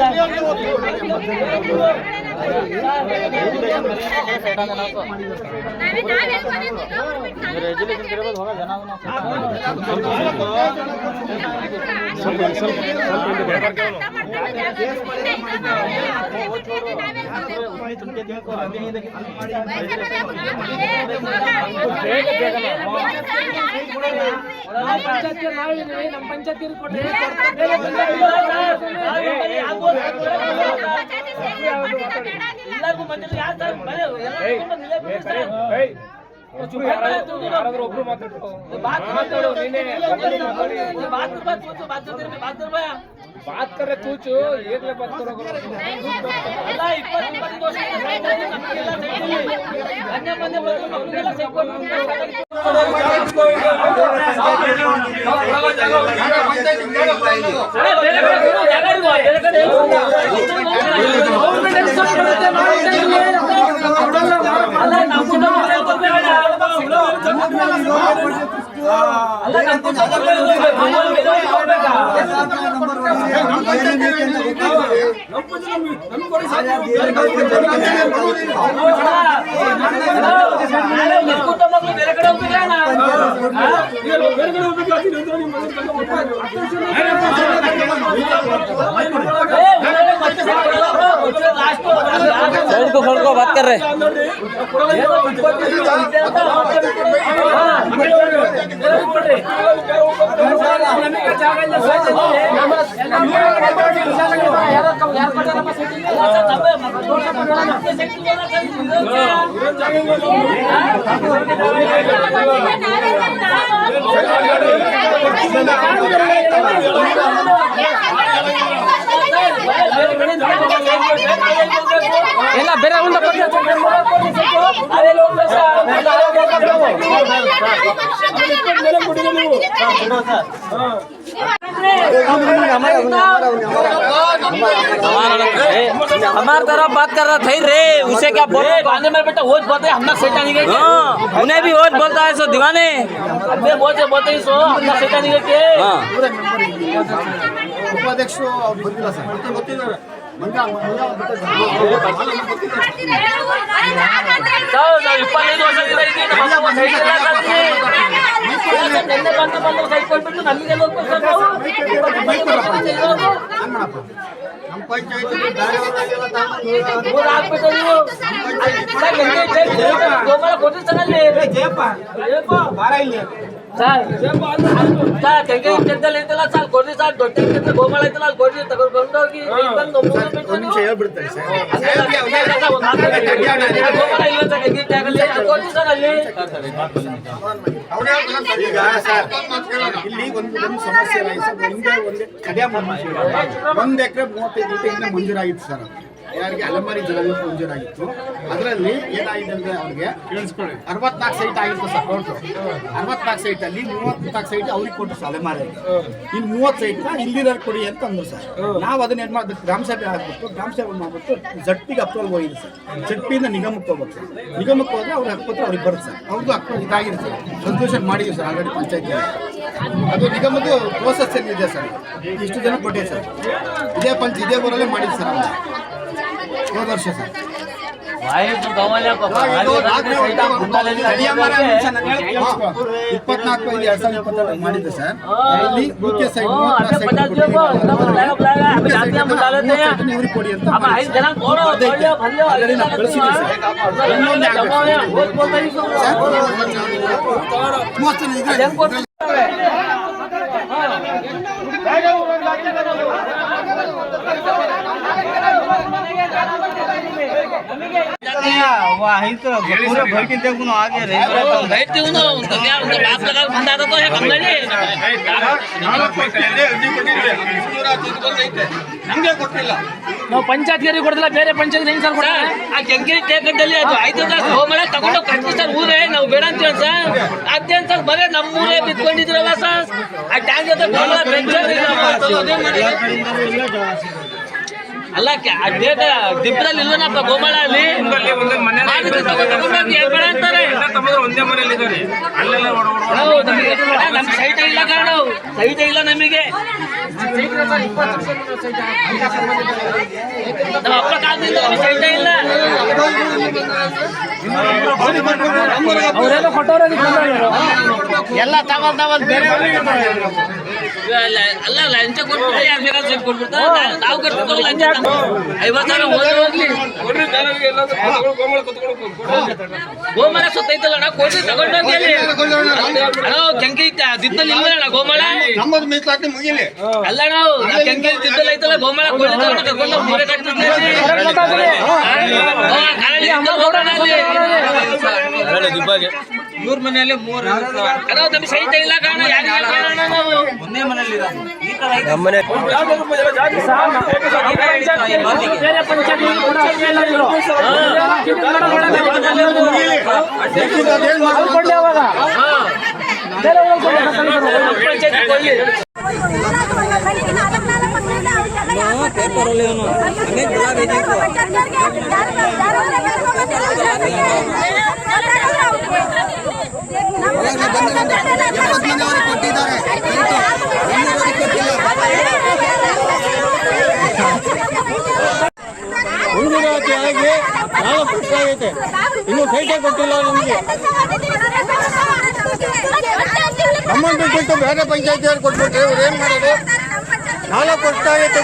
ਹੈ ನಮ್ಮ ಪಂಚಾಯತಿ ಕೊಟ್ಟರೆ ಎಲ್ಲರಿಗೂ ಮಂದಿರ ಯಾರು ಸರ್ ಬರೀ ಎಲ್ಲರಿಗೂ ಒಬ್ರು ಮಾತಾಡು ನೀನೇ ಬಾತ್ ಬಾತ್ ಕೂತು ಬಾತ್ ಜೊತೆ ಬಾತ್ ರೂಪಾಯ ಬಾತ್ ಕರೆ ಕೂಚು ಏಕ್ಲೆ ಬಾತ್ ಕರೋ ಎಲ್ಲ ಇಪ್ಪತ್ತು ಇಪ್ಪತ್ತು ವರ್ಷ ನಮಗೆಲ್ಲ ಅನ್ಯ ಮಂದಿ ಬಂದು ನಮಗೆಲ್ಲ ಮಕ್ಕಳು ಬೇರೆ ಕಡೆ ಹೋಗ್ತಿದ್ರಣ್ಣ వెనకడం ಮಾಡ್ತಾರ್ರಿ ಎಲ್ಲ ಬೇರೆ ಒಂದು हमार तरफ बात कर रहा था रे उसे क्या बोल गाने में बेटा वोट बोलते हम ना सेठानी के हाँ, उन्हें भी वोट बोलता है सो दीवाने अबे बोलते बोलते ही सो हम ना सेठानी के हाँ ಉಪಾಧ್ಯಕ್ಷರು ಅವ್ರು ಬಂದಿಲ್ಲ ಸರ್ ಗೊತ್ತಿದ್ದಾರೆ ನಾವು ನಾವು ಇಪ್ಪತ್ತೈದು ವರ್ಷದಿಂದ ಇದ್ದೀವಿ ನಮ್ಮ ಅಪ್ಪ ಸೈಡ್ ಎಲ್ಲ ಕಲ್ತ್ವಿ. ನೆನ್ನೆ ಬಂದು ಬಂದು ಸೈಡ್ ಕೊಟ್ಬಿಟ್ಟು ನಮಗೆ ಹೋಗ್ಬೇಕು ಸರ್ ನಾವು ನಮ್ಮ ಪಂಚಾಯತ್ ಬೇರೆಯವರೆಲ್ಲ ತಗೊಂಡು ಊರ್ ಐತಲ್ಲ ಕೊಡ್ರಿ ದೊಡ್ಡ ಐತಲ್ಲ ಅಲ್ಲಿ ಕೊಡ್ರಿ ತಗೊಂಡು ಕೊಂಡೋಗಿ ಬಂದು ನಿಮಿಷ ಹೇಳ್ಬಿಡ್ತಾರೆ ಇಲ್ಲ ಸರ್ ಕೊಡ್ರಿ ಅಲ್ಲಿ. ಈಗ ಸರ್ ಇಲ್ಲಿ ಒಂದು ಒಂದು ಸಮಸ್ಯೆ ಇಲ್ಲ. ಸರ್ ಹಿಂದೆ ಒಂದು ಕಡ್ಯಾ ಮಂಜೂರು ಒಂದು ಎಕರೆ ಮೂವತ್ತೈದು ಹಿಂದೆ ಮಂಜೂರಾಗಿತ್ತು ಸರ್ ಅದು. ಯಾರಿಗೆ ಅಲೆಮಾರಿ ಜಲವಿದ್ಯುತ್ ಮಂಜೂರಾಗಿತ್ತು ಅದರಲ್ಲಿ ಏನಾಗಿದೆ ಅಂದ್ರೆ ಅವ್ರಿಗೆ ಅರವತ್ನಾಲ್ಕು ಸೈಟ್ ಆಗಿತ್ತು ಸರ್ ಅಕೌಂಟ್. ಅರವತ್ನಾಲ್ಕು ಸೈಟ್ ಅಲ್ಲಿ ಮೂವತ್ನಾಲ್ಕು ಸೈಟ್ ಅವ್ರಿಗೆ ಕೊಟ್ಟು ಸರ್ ಅಲೆಮಾರಿ ಇನ್ನು ಮೂವತ್ತು ಸೈಟ್ ಇಲ್ಲಿರೋ ಕೊಡಿ ಅಂತ ಅಂದ್ರು ಸರ್. ನಾವು ಅದನ್ನ ಏನ್ ಮಾಡಿದ್ವಿ ಗ್ರಾಮ ಸಭೆ ಆಗ್ಬಿಟ್ಟು ಗ್ರಾಮ ಸಭೆ ಮಾಡ್ಬಿಟ್ಟು ಜಟ್ಟಿಗೆ ಅಪ್ರೂವಲ್ ಹೋಗಿದೆ ಸರ್. ಜಟ್ಟಿಯಿಂದ ನಿಗಮಕ್ಕೆ ಹೋಗ್ಬೇಕು ಸರ್. ನಿಗಮಕ್ಕೆ ಹೋದ್ರೆ ಅವ್ರ ಹಕ್ಕುಪತ್ರ ಅವ್ರಿಗೆ ಬರುತ್ತೆ ಸರ್. ಅವ್ರದ್ದು ಹಕ್ಕು ಇದಾಗಿದೆ ಸರ್. ಸಂತೋಷ ಮಾಡಿದ್ವಿ ಸರ್ ಆಲ್ರೆಡಿ ಪಂಚಾಯತ್ ಅದು ನಿಗಮದ್ದು ಪ್ರೋಸೆಸ್ ಏನಿದೆ ಸರ್? ಇಷ್ಟು ಜನ ಕೊಟ್ಟಿದೆ ಸರ್. ಇದೇ ಪಂಚ ಇದೇ ಊರಲ್ಲೇ ಮಾಡಿದ್ವಿ ಸರ್. ಹೋದ ವರ್ಷ ಸರ್ ಇಪ್ಪತ್ನಾಲ್ಕು ಐದು ಎರಡ್ ಸಾವಿರದ ಇಪ್ಪತ್ತೆರಡು ಮಾಡಿದ್ದೆ ಸರ್ ಇಲ್ಲಿ ಮುಖ್ಯ ಸೈಡ್ ಅದೇ ಪಚಾಸ್ ಜೀವ ಬ್ಲಾಗ ಬೋಲ್ತಾ ಇದ್ದೀವಿ ಮೂವತ್ತು ಜನ ಇದ್ರೆ- ಹೆಂಗ್ ಕೊಡ್ತಾರೆ? बैठते हूँ ना उनका क्या उनका बाप लगा बंदा तो है कंगनी ನಮ್ಗೆ ಕೊಟ್ಟಿಲ್ಲ ನಾವು ಪಂಚಾಯತ್ಗರಿಗೆ ಕೊಡ್ತಿಲ್ಲ ಬೇರೆ ಪಂಚಾಯತ್ ಹೆಂಗ್ ಸರ್ ಆ ಕೆಂಕೇರಿ ಟೇಕದಲ್ಲಿ ಅದು ಐದು ತಾಸು ಹೋಮಳ ತಗೊಂಡು ಕಟ್ಟಿ ಸರ್ ಊರೇ ನಾವು ಬೇಡ ಅಂತೀವಿ ಸರ್ ಅದೇನ್ ಸರ್ ಬರೇ ನಮ್ಮ ಊರೇ ಬಿತ್ಕೊಂಡಿದ್ರಲ್ಲ ಸರ್ ಆ ಟ್ಯಾಂಕ್ ಜೊತೆ ಬೆಂಚರ್ ಅಲ್ಲ ದಿಬ್ಬದಲ್ಲಿ ಇಲ್ವನಪ್ಪ ಗೋಮಾಳ ಅಲ್ಲಿ ಒಂದೇ ಇದ್ದಾರೆ. ಅಲ್ಲೆಲ್ಲ ನಮ್ ಸೈಟ್ ಇಲ್ಲ ಕಾರಣ ಸೈಟ್ ಇಲ್ಲ ನಮಗೆ. ನಮ್ಮ ಅಪ್ಪ ಕಾಲದಿಂದ ಸೈಟ್ ಇಲ್ಲ. ಅವರೆಲ್ಲ ಕೊಟ್ಟವ್ರಿಗೆ ಎಲ್ಲ ತಗೊಂಡ್ ತಗೊಂಡ್ ಬೇರೆ ಅಲ್ಲ ಲಂಚ ಕೊಟ್ಬಿಟ್ಟು ಯಾರು ಬೇಕಾದ್ರೆ ಸೀಟ್ ಕೊಟ್ಬಿಡ್ತಾರೆ ನಾವು ಕಟ್ಟಿದ್ರು ಲಂಚ ಐವತ್ತು ಹೋಗ್ಲಿ ಗೋಮಳ ಸುತ್ತೈತಲ್ಲ ಅಣ್ಣ ಕೊಡ್ರಿ ತಗೊಂಡೋಗಿ ಅಣ್ಣ ಕೆಂಕಿ ದಿಬ್ಬಲ್ಲಿ ಇಲ್ವಲ್ಲ ಗೋಮಾಳ ನಮ್ಮದು ಮುಗಿಲಿ ಅಲ್ಲ ನಾವು ಕೆಂಕಿ ದಿಬ್ಬಲ್ಲಿ ಐತಲ್ಲ ಗೋಮಾಳ ಕೊಡ್ರಿ ತಗೊಂಡು ಹೋಗಿ ಮೂಲೆ ಕಟ್ತಿದ್ವಿ ಇವ್ರ ಮನೆಯಲ್ಲಿ ಮೂರು ಅಣ್ಣ ನಮ್ಗೆ ಸೈಟ್ ಇಲ್ಲ ಕಾರಣ ಯಾರಿಗೆ ಆಗಿ ನಾವು ಒಂದೇ ಆಗೈತೆ. ಇನ್ನು ಸೈಟೇ ಕೊಟ್ಟಿಲ್ಲ ನಮಗೆ. ನಮ್ಮನ್ನು ಬಿಟ್ಟು ಬೇರೆ ಪಂಚಾಯತಿಯವ್ರು ಕೊಟ್ಬಿಟ್ರೆ ಇವ್ರು ಏನ್ ಮಾಡೋದು? ನಾಲ್ಕು ವರ್ಷ ಆಗೈತೆ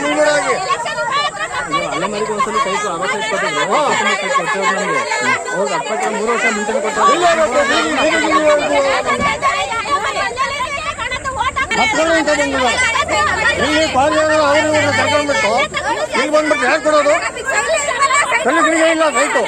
ಒಂದ್ಸಲ ಕೈ ಕೊಟ್ಟಿದ್ರು ನಮಗೆ ಮೂರು ವರ್ಷ ಮುಂಚೆನೆ ಇಲ್ಲ ಅವರು ಕರ್ಕೊಂಡ್ಬಿಟ್ಟು ಇಲ್ಲಿ ಬಂದ್ಬಿಟ್ಟು ಯಾಕೆ ಕೊಡೋದು ಕಲ್ಲಿಗಳಿಗೆ ಇಲ್ಲ ಸೈಟು